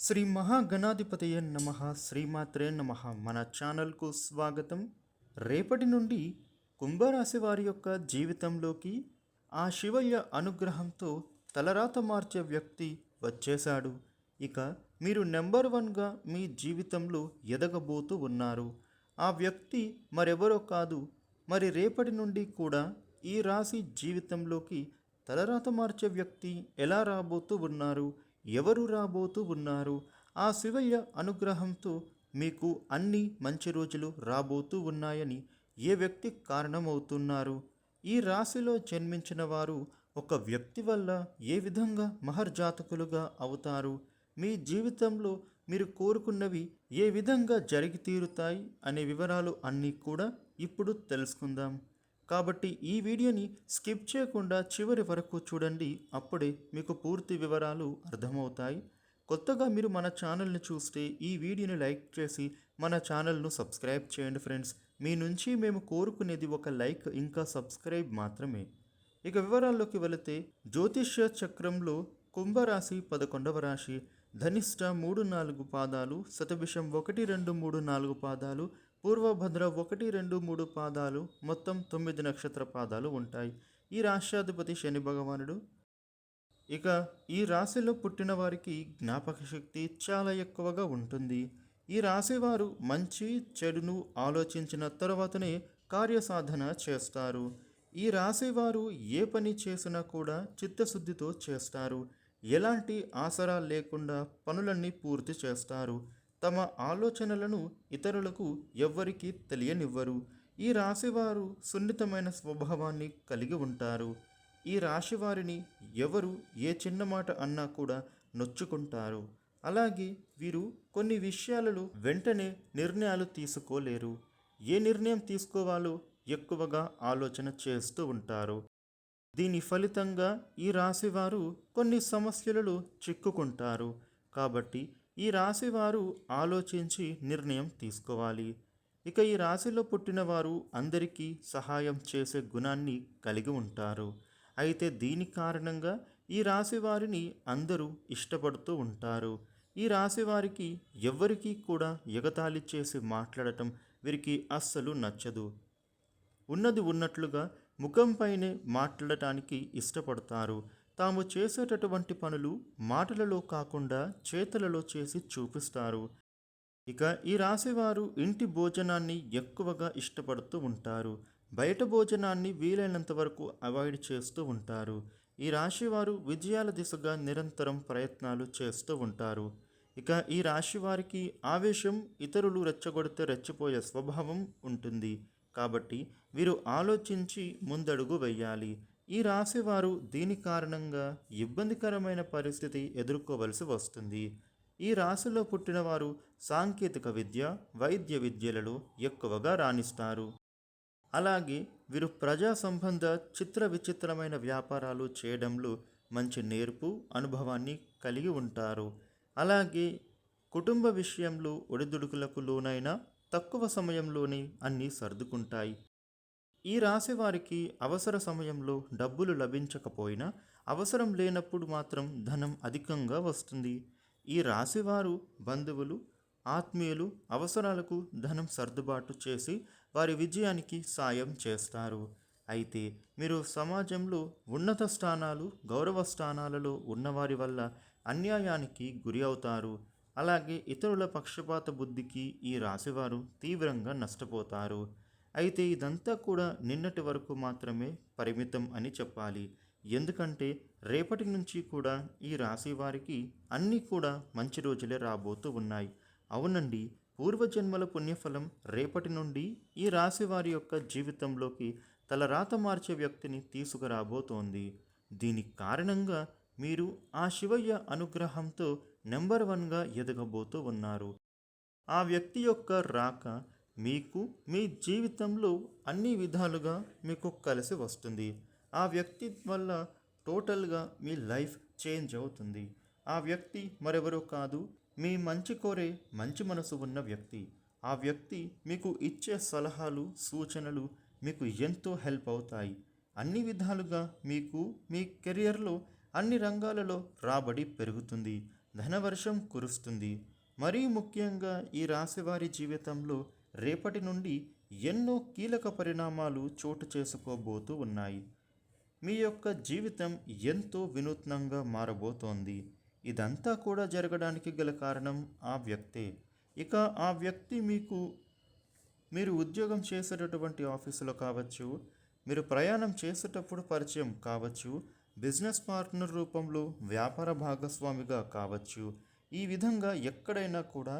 శ్రీ మహాగణాధిపతయ నమ శ్రీమాత్రే నమ. మన ఛానల్కు స్వాగతం. రేపటి నుండి కుంభరాశి వారి యొక్క జీవితంలోకి ఆ శివయ్య అనుగ్రహంతో తలరాత మార్చే వ్యక్తి వచ్చేశాడు. ఇక మీరు నెంబర్ వన్గా మీ జీవితంలో ఎదగబోతూ ఉన్నారు. ఆ వ్యక్తి మరెవరో కాదు. మరి రేపటి నుండి కూడా ఈ రాశి జీవితంలోకి తలరాత మార్చే వ్యక్తి ఎలా రాబోతూ ఉన్నారు? ఎవరు రాబోతూ ఉన్నారు? ఆ శివయ్య అనుగ్రహంతో మీకు అన్ని మంచి రోజులు రాబోతూ ఉన్నాయని ఏ వ్యక్తి కారణమవుతున్నారు? ఈ రాశిలో జన్మించిన వారు ఒక వ్యక్తి వల్ల ఏ విధంగా మహర్జాతకులుగా అవుతారు? మీ జీవితంలో మీరు కోరుకున్నవి ఏ విధంగా జరిగి తీరుతాయి? అనే వివరాలు అన్నీ కూడా ఇప్పుడు తెలుసుకుందాం. కాబట్టి ఈ వీడియోని స్కిప్ చేయకుండా చివరి వరకు చూడండి అప్పుడే మీకు పూర్తి వివరాలు అర్థమవుతాయి. కొత్తగా మీరు మన ఛానల్ని చూస్తే ఈ వీడియోని లైక్ చేసి మన ఛానల్ను సబ్స్క్రైబ్ చేయండి ఫ్రెండ్స్. మీ నుంచి మేము కోరుకునేది ఒక లైక్ ఇంకా సబ్స్క్రైబ్ మాత్రమే. ఇక వివరాల్లోకి వెళితే జ్యోతిష్య చక్రంలో కుంభరాశి పదకొండవ రాశి ధనిష్ట మూడు నాలుగు పాదాలు శతభిషం ఒకటి రెండు మూడు నాలుగు పాదాలు పూర్వభద్ర ఒకటి రెండు మూడు పాదాలు మొత్తం తొమ్మిది నక్షత్ర పాదాలు ఉంటాయి. ఈ రాష్ట్రాధిపతి శని భగవానుడు. ఇక ఈ రాశిలో పుట్టిన వారికి జ్ఞాపక శక్తి చాలా ఎక్కువగా ఉంటుంది. ఈ రాశి వారు మంచి చెడును ఆలోచించిన తర్వాతనే కార్యసాధన చేస్తారు. ఈ రాశి వారు ఏ పని చేసినా కూడా చిత్తశుద్ధితో చేస్తారు. ఎలాంటి ఆసరా లేకుండా పనులన్నీ పూర్తి చేస్తారు. తమ ఆలోచనలను ఇతరులకు ఎవ్వరికీ తెలియనివ్వరు. ఈ రాశివారు సున్నితమైన స్వభావాన్ని కలిగి ఉంటారు. ఈ రాశి వారిని ఎవరు ఏ చిన్న మాట అన్నా కూడా నొచ్చుకుంటారు. అలాగే వీరు కొన్ని విషయాలలో వెంటనే నిర్ణయాలు తీసుకోలేరు. ఏ నిర్ణయం తీసుకోవాలో ఎక్కువగా ఆలోచన చేస్తూ ఉంటారు. దీని ఫలితంగా ఈ రాశివారు కొన్ని సమస్యలలో చిక్కుకుంటారు. కాబట్టి ఈ రాశి వారు ఆలోచించి నిర్ణయం తీసుకోవాలి. ఇక ఈ రాశిలో పుట్టిన వారు అందరికీ సహాయం చేసే గుణాన్ని కలిగి ఉంటారు. అయితే దీని కారణంగా ఈ రాశి వారిని అందరూ ఇష్టపడుతూ ఉంటారు. ఈ రాశి వారికి ఎవ్వరికీ కూడా ఎగతాళి చేసి మాట్లాడటం వీరికి అస్సలు నచ్చదు. ఉన్నది ఉన్నట్లుగా ముఖంపైనే మాట్లాడటానికి ఇష్టపడతారు. తాము చేసేటటువంటి పనులు మాటలలో కాకుండా చేతలలో చేసి చూపిస్తారు. ఇక ఈ రాశివారు ఇంటి భోజనాన్ని ఎక్కువగా ఇష్టపడుతూ ఉంటారు. బయట భోజనాన్ని వీలైనంత వరకు అవాయిడ్ చేస్తూ ఉంటారు. ఈ రాశివారు విజయాల దిశగా నిరంతరం ప్రయత్నాలు చేస్తూ ఉంటారు. ఇక ఈ రాశి వారికి ఆవేశం ఇతరులు రెచ్చగొడితే రెచ్చిపోయే స్వభావం ఉంటుంది. కాబట్టి వీరు ఆలోచించి ముందడుగు వెయ్యాలి ఈ రాశివారు దీని కారణంగా ఇబ్బందికరమైన పరిస్థితి ఎదుర్కోవలసి వస్తుంది. ఈ రాశిలో పుట్టినవారు సాంకేతిక విద్య వైద్య విద్యలలో ఎక్కువగా రాణిస్తారు. అలాగే వీరు ప్రజా సంబంధ చిత్ర విచిత్రమైన వ్యాపారాలు చేయడంలో మంచి నేర్పు అనుభవాన్ని కలిగి ఉంటారు. అలాగే కుటుంబ విషయంలో ఒడిదుడుకులకు లోనైనా తక్కువ సమయంలోనే అన్నీ సర్దుకుంటాయి. ఈ రాశి వారికి అవసర సమయంలో డబ్బులు లభించకపోయినా అవసరం లేనప్పుడు మాత్రం ధనం అధికంగా వస్తుంది. ఈ రాశివారు బంధువులు ఆత్మీయులు అవసరాలకు ధనం సర్దుబాటు చేసి వారి విజయానికి సాయం చేస్తారు. అయితే మీరు సమాజంలో ఉన్నత స్థానాలు గౌరవ స్థానాలలో ఉన్నవారి వల్ల అన్యాయానికి గురి అవుతారు. అలాగే ఇతరుల పక్షపాత బుద్ధికి ఈ రాశివారు తీవ్రంగా నష్టపోతారు. అయితే ఇదంతా కూడా నిన్నటి వరకు మాత్రమే పరిమితం అని చెప్పాలి. ఎందుకంటే రేపటి నుంచి కూడా ఈ రాశి వారికి అన్నీ కూడా మంచి రోజులే రాబోతూ ఉన్నాయి. అవునండి పూర్వజన్మల పుణ్యఫలం రేపటి నుండి ఈ రాశి వారి యొక్క జీవితంలోకి తలరాత మార్చే వ్యక్తిని తీసుకురాబోతోంది. దీనికి కారణంగా మీరు ఆ శివయ్య అనుగ్రహంతో నెంబర్ వన్గా ఎదగబోతూ ఉన్నారు. ఆ వ్యక్తి యొక్క రాక మీకు మీ జీవితంలో అన్ని విధాలుగా మీకు కలిసి వస్తుంది. ఆ వ్యక్తి వల్ల టోటల్గా మీ లైఫ్ చేంజ్ అవుతుంది. ఆ వ్యక్తి మరెవరో కాదు మీ మంచి కోరే మంచి మనసు ఉన్న వ్యక్తి. ఆ వ్యక్తి మీకు ఇచ్చే సలహాలు సూచనలు మీకు ఎంతో హెల్ప్ అవుతాయి. అన్ని విధాలుగా మీకు మీ కెరియర్లో అన్ని రంగాలలో రాబడి పెరుగుతుంది. ధనవర్షం కురుస్తుంది. మరీ ముఖ్యంగా ఈ రాశివారి జీవితంలో రేపటి నుండి ఎన్నో కీలక పరిణామాలు చోటు చేసుకోబోతూ ఉన్నాయి. మీ యొక్క జీవితం ఎంతో వినూత్నంగా మారబోతోంది. ఇదంతా కూడా జరగడానికి గల కారణం ఆ వ్యక్తే. ఇక ఆ వ్యక్తి మీకు మీరు ఉద్యోగం చేసేటటువంటి ఆఫీసులో కావచ్చు మీరు ప్రయాణం చేసేటప్పుడు పరిచయం కావచ్చు బిజినెస్ పార్ట్నర్ రూపంలో వ్యాపార భాగస్వామిగా కావచ్చు ఈ విధంగా ఎక్కడైనా కూడా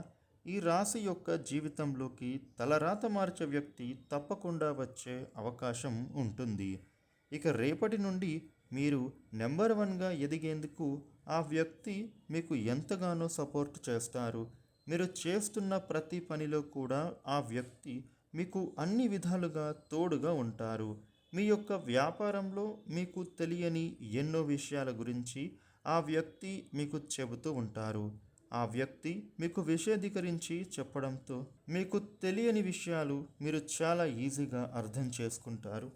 ఈ రాశి యొక్క జీవితంలోకి తలరాత మార్చే వ్యక్తి తప్పకుండా వచ్చే అవకాశం ఉంటుంది. ఇక రేపటి నుండి మీరు నెంబర్ వన్గా ఎదిగేందుకు ఆ వ్యక్తి మీకు ఎంతగానో సపోర్ట్ చేస్తారు. మీరు చేస్తున్న ప్రతి పనిలో కూడా ఆ వ్యక్తి మీకు అన్ని విధాలుగా తోడుగా ఉంటారు. మీ యొక్క వ్యాపారంలో మీకు తెలియని ఎన్నో విషయాల గురించి ఆ వ్యక్తి మీకు చెబుతూ ఉంటారు. ఆ వ్యక్తి మీకు విషేదీకరించి చెప్పడంతో మీకు తెలియని విషయాలు మీరు చాలా ఈజీగా అర్థం చేసుకుంటారు.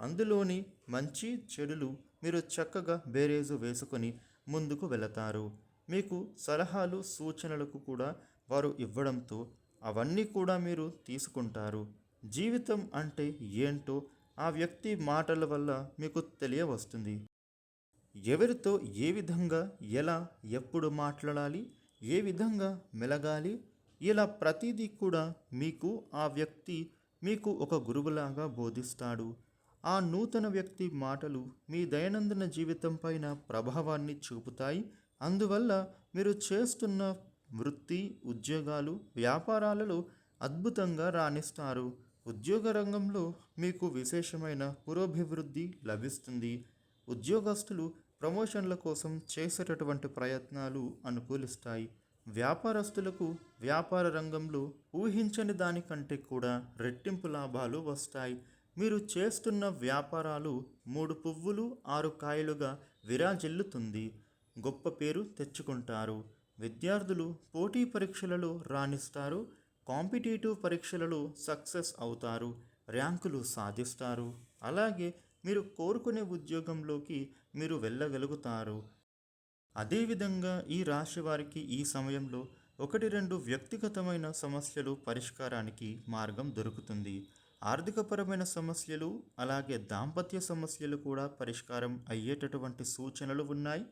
అందులోని మంచి చెడులు మీరు చక్కగా బేరేజు వేసుకొని ముందుకు వెళతారు. మీకు సలహాలు సూచనలకు కూడా వారు ఇవ్వడంతో అవన్నీ కూడా మీరు తీసుకుంటారు. జీవితం అంటే ఏంటో ఆ వ్యక్తి మాటల వల్ల మీకు తెలియవస్తుంది. ఎవరితో ఏ విధంగా ఎలా ఎప్పుడు మాట్లాడాలి ఏ విధంగా మెలగాలి? ఇలా ప్రతిదీ కూడా మీకు ఆ వ్యక్తి మీకు ఒక గురువులాగా బోధిస్తాడు. ఆ నూతన వ్యక్తి మాటలు మీ దైనందిన జీవితం పైన ప్రభావాన్ని చూపుతాయి. అందువల్ల మీరు చేస్తున్న వృత్తి ఉద్యోగాలు వ్యాపారాలలో అద్భుతంగా రాణిస్తారు. ఉద్యోగ రంగంలో మీకు విశేషమైన పురోభివృద్ధి లభిస్తుంది. ఉద్యోగస్తులు ప్రమోషన్ల కోసం చేసేటటువంటి ప్రయత్నాలు అనుకూలిస్తాయి. వ్యాపారస్తులకు వ్యాపార రంగంలో ఊహించని దానికంటే కూడా రెట్టింపు లాభాలు వస్తాయి. మీరు చేస్తున్న వ్యాపారాలు మూడు పువ్వులు ఆరు కాయలుగా విరాజిల్లుతుంది. గొప్ప పేరు తెచ్చుకుంటారు. విద్యార్థులు పోటీ పరీక్షలలో రాణిస్తారు. కాంపిటేటివ్ పరీక్షలలో సక్సెస్ అవుతారు. ర్యాంకులు సాధిస్తారు. అలాగే మీరు కోరుకునే ఉద్యోగంలోకి మీరు వెళ్ళగలుగుతారు. అదేవిధంగా ఈ రాశి వారికి ఈ సమయంలో ఒకటి రెండు వ్యక్తిగతమైన సమస్యలు పరిష్కారానికి మార్గం దొరుకుతుంది. ఆర్థికపరమైన సమస్యలు అలాగే దాంపత్య సమస్యలు కూడా పరిష్కారం అయ్యేటటువంటి సూచనలు ఉన్నాయి.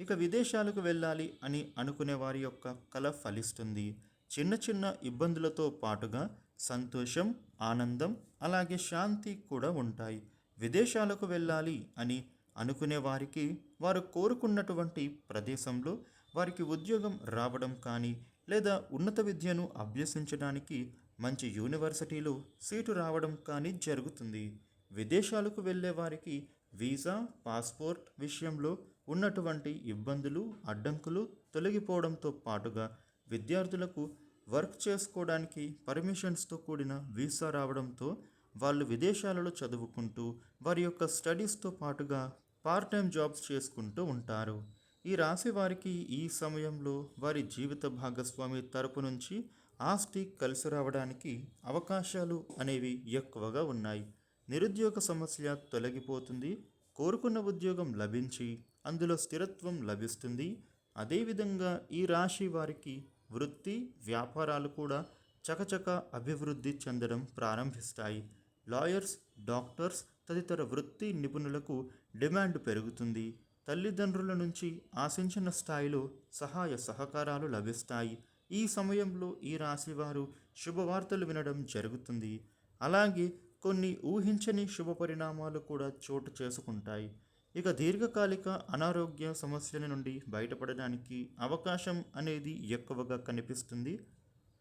ఇక విదేశాలకు వెళ్ళాలి అని అనుకునే వారి యొక్క కల ఫలిస్తుంది. చిన్న చిన్న ఇబ్బందులతో పాటుగా సంతోషం ఆనందం అలాగే శాంతి కూడా ఉంటాయి. విదేశాలకు వెళ్ళాలి అని అనుకునే వారికి వారు కోరుకున్నటువంటి ప్రదేశంలో వారికి ఉద్యోగం రావడం కానీ లేదా ఉన్నత విద్యను అభ్యసించడానికి మంచి యూనివర్సిటీలో సీటు రావడం కానీ జరుగుతుంది. విదేశాలకు వెళ్ళే వారికి వీసా పాస్పోర్ట్ విషయంలో ఉన్నటువంటి ఇబ్బందులు అడ్డంకులు తొలగిపోవడంతో పాటుగా విద్యార్థులకు వర్క్ చేసుకోవడానికి పర్మిషన్స్తో కూడిన వీసా రావడంతో వాళ్ళు విదేశాలలో చదువుకుంటూ వారి యొక్క స్టడీస్తో పాటుగా పార్ట్ టైం జాబ్స్ చేసుకుంటూ ఉంటారు. ఈ రాశి వారికి ఈ సమయంలో వారి జీవిత భాగస్వామి తరపు నుంచి ఆస్తి కలిసి రావడానికి అవకాశాలు అనేవి ఎక్కువగా ఉన్నాయి. నిరుద్యోగ సమస్య తొలగిపోతుంది. కోరుకున్న ఉద్యోగం లభించి అందులో స్థిరత్వం లభిస్తుంది. అదేవిధంగా ఈ రాశి వారికి వృత్తి వ్యాపారాలు కూడా చకచక అభివృద్ధి చెందడం ప్రారంభిస్తాయి. లాయర్స్ డాక్టర్స్ తదితర వృత్తి నిపుణులకు డిమాండ్ పెరుగుతుంది. తల్లిదండ్రుల నుంచి ఆశించిన స్థాయిలో సహాయ సహకారాలు లభిస్తాయి. ఈ సమయంలో ఈ రాశివారు శుభవార్తలు వినడం జరుగుతుంది. అలాగే కొన్ని ఊహించని శుభ పరిణామాలు కూడా చోటు చేసుకుంటాయి. ఇక దీర్ఘకాలిక అనారోగ్య సమస్యల నుండి బయటపడడానికి అవకాశం అనేది ఎక్కువగా కనిపిస్తుంది.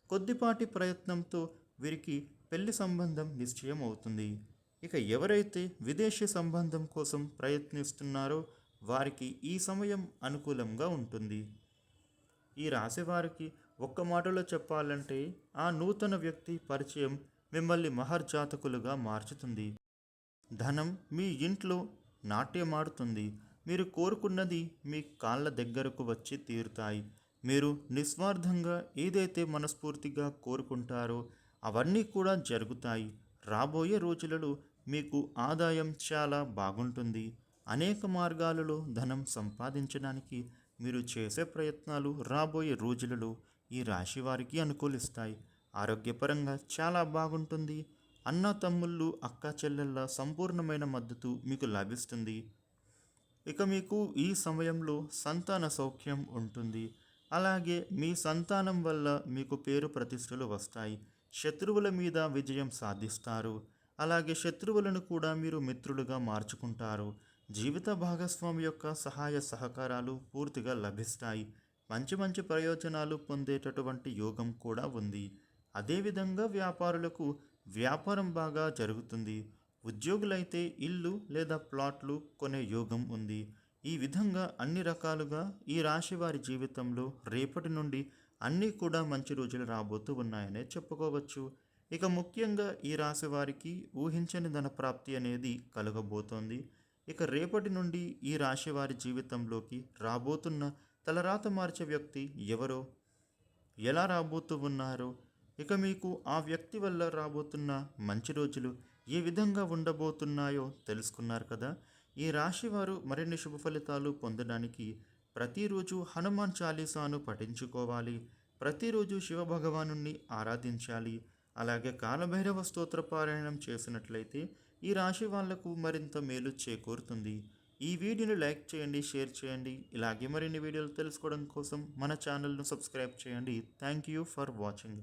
కొద్దిపాటి ప్రయత్నంతో వీరికి పెళ్ళి సంబంధం నిశ్చయం అవుతుంది ఇక ఎవరైతే విదేశీ సంబంధం కోసం ప్రయత్నిస్తున్నారో వారికి ఈ సమయం అనుకూలంగా ఉంటుంది. ఈ రాశివారికి ఒక్క మాటలో చెప్పాలంటే ఆ నూతన వ్యక్తి పరిచయం మిమ్మల్ని మహర్జాతకులుగా మార్చుతుంది. ధనం మీ ఇంట్లో నాట్యమాడుతుంది మీరు కోరుకున్నది మీ కాళ్ళ దగ్గరకు వచ్చి తీరుతాయి. మీరు నిస్వార్థంగా ఏదైతే మనస్ఫూర్తిగా కోరుకుంటారో అవన్నీ కూడా జరుగుతాయి. రాబోయే రోజులలో మీకు ఆదాయం చాలా బాగుంటుంది. అనేక మార్గాలలో ధనం సంపాదించడానికి మీరు చేసే ప్రయత్నాలు రాబోయే రోజులలో ఈ రాశి వారికి అనుకూలిస్తాయి. ఆరోగ్యపరంగా చాలా బాగుంటుంది. అన్న తమ్ముళ్ళు అక్క చెల్లెళ్ళ సంపూర్ణమైన మద్దతు మీకు లభిస్తుంది. ఇక మీకు ఈ సమయంలో సంతాన సౌఖ్యం ఉంటుంది. అలాగే మీ సంతానం వల్ల మీకు పేరు ప్రతిష్టలు వస్తాయి. శత్రువుల మీద విజయం సాధిస్తారు. అలాగే శత్రువులను కూడా మీరు మిత్రులుగా మార్చుకుంటారు. జీవిత భాగస్వామి యొక్క సహాయ సహకారాలు పూర్తిగా లభిస్తాయి. మంచి మంచి ప్రయోజనాలు పొందేటటువంటి యోగం కూడా ఉంది. అదేవిధంగా వ్యాపారులకు వ్యాపారం బాగా జరుగుతుంది. ఉద్యోగులైతే ఇల్లు లేదా ప్లాట్లు కొనే యోగం ఉంది. ఈ విధంగా అన్ని రకాలుగా ఈ రాశి వారి జీవితంలో రేపటి నుండి అన్నీ కూడా మంచి రోజులు రాబోతూ ఉన్నాయనే చెప్పుకోవచ్చు. ఇక ముఖ్యంగా ఈ రాశి వారికి ఊహించని ధన ప్రాప్తి అనేది కలగబోతోంది. ఇక రేపటి నుండి ఈ రాశి వారి జీవితంలోకి రాబోతున్న తలరాత మార్చే వ్యక్తి ఎవరో ఎలా రాబోతూ ఉన్నారో ఇక మీకు ఆ వ్యక్తి వల్ల రాబోతున్న మంచి రోజులు ఏ విధంగా ఉండబోతున్నాయో తెలుసుకున్నారు కదా. ఈ రాశి వారు మరిన్ని శుభ ఫలితాలు పొందడానికి ప్రతిరోజు హనుమాన్ చాలీసాను పఠించుకోవాలి. ప్రతిరోజు శివభగవాను ఆరాధించాలి. అలాగే కాలభైరవ స్తోత్ర పారాయణం చేసినట్లయితే ఈ రాశి వాళ్ళకు మరింత మేలు చేకూరుతుంది. ఈ వీడియోని లైక్ చేయండి షేర్ చేయండి. ఇలాగే మరిన్ని వీడియోలు తెలుసుకోవడం కోసం మన ఛానల్ను సబ్స్క్రైబ్ చేయండి. Thank you for watching.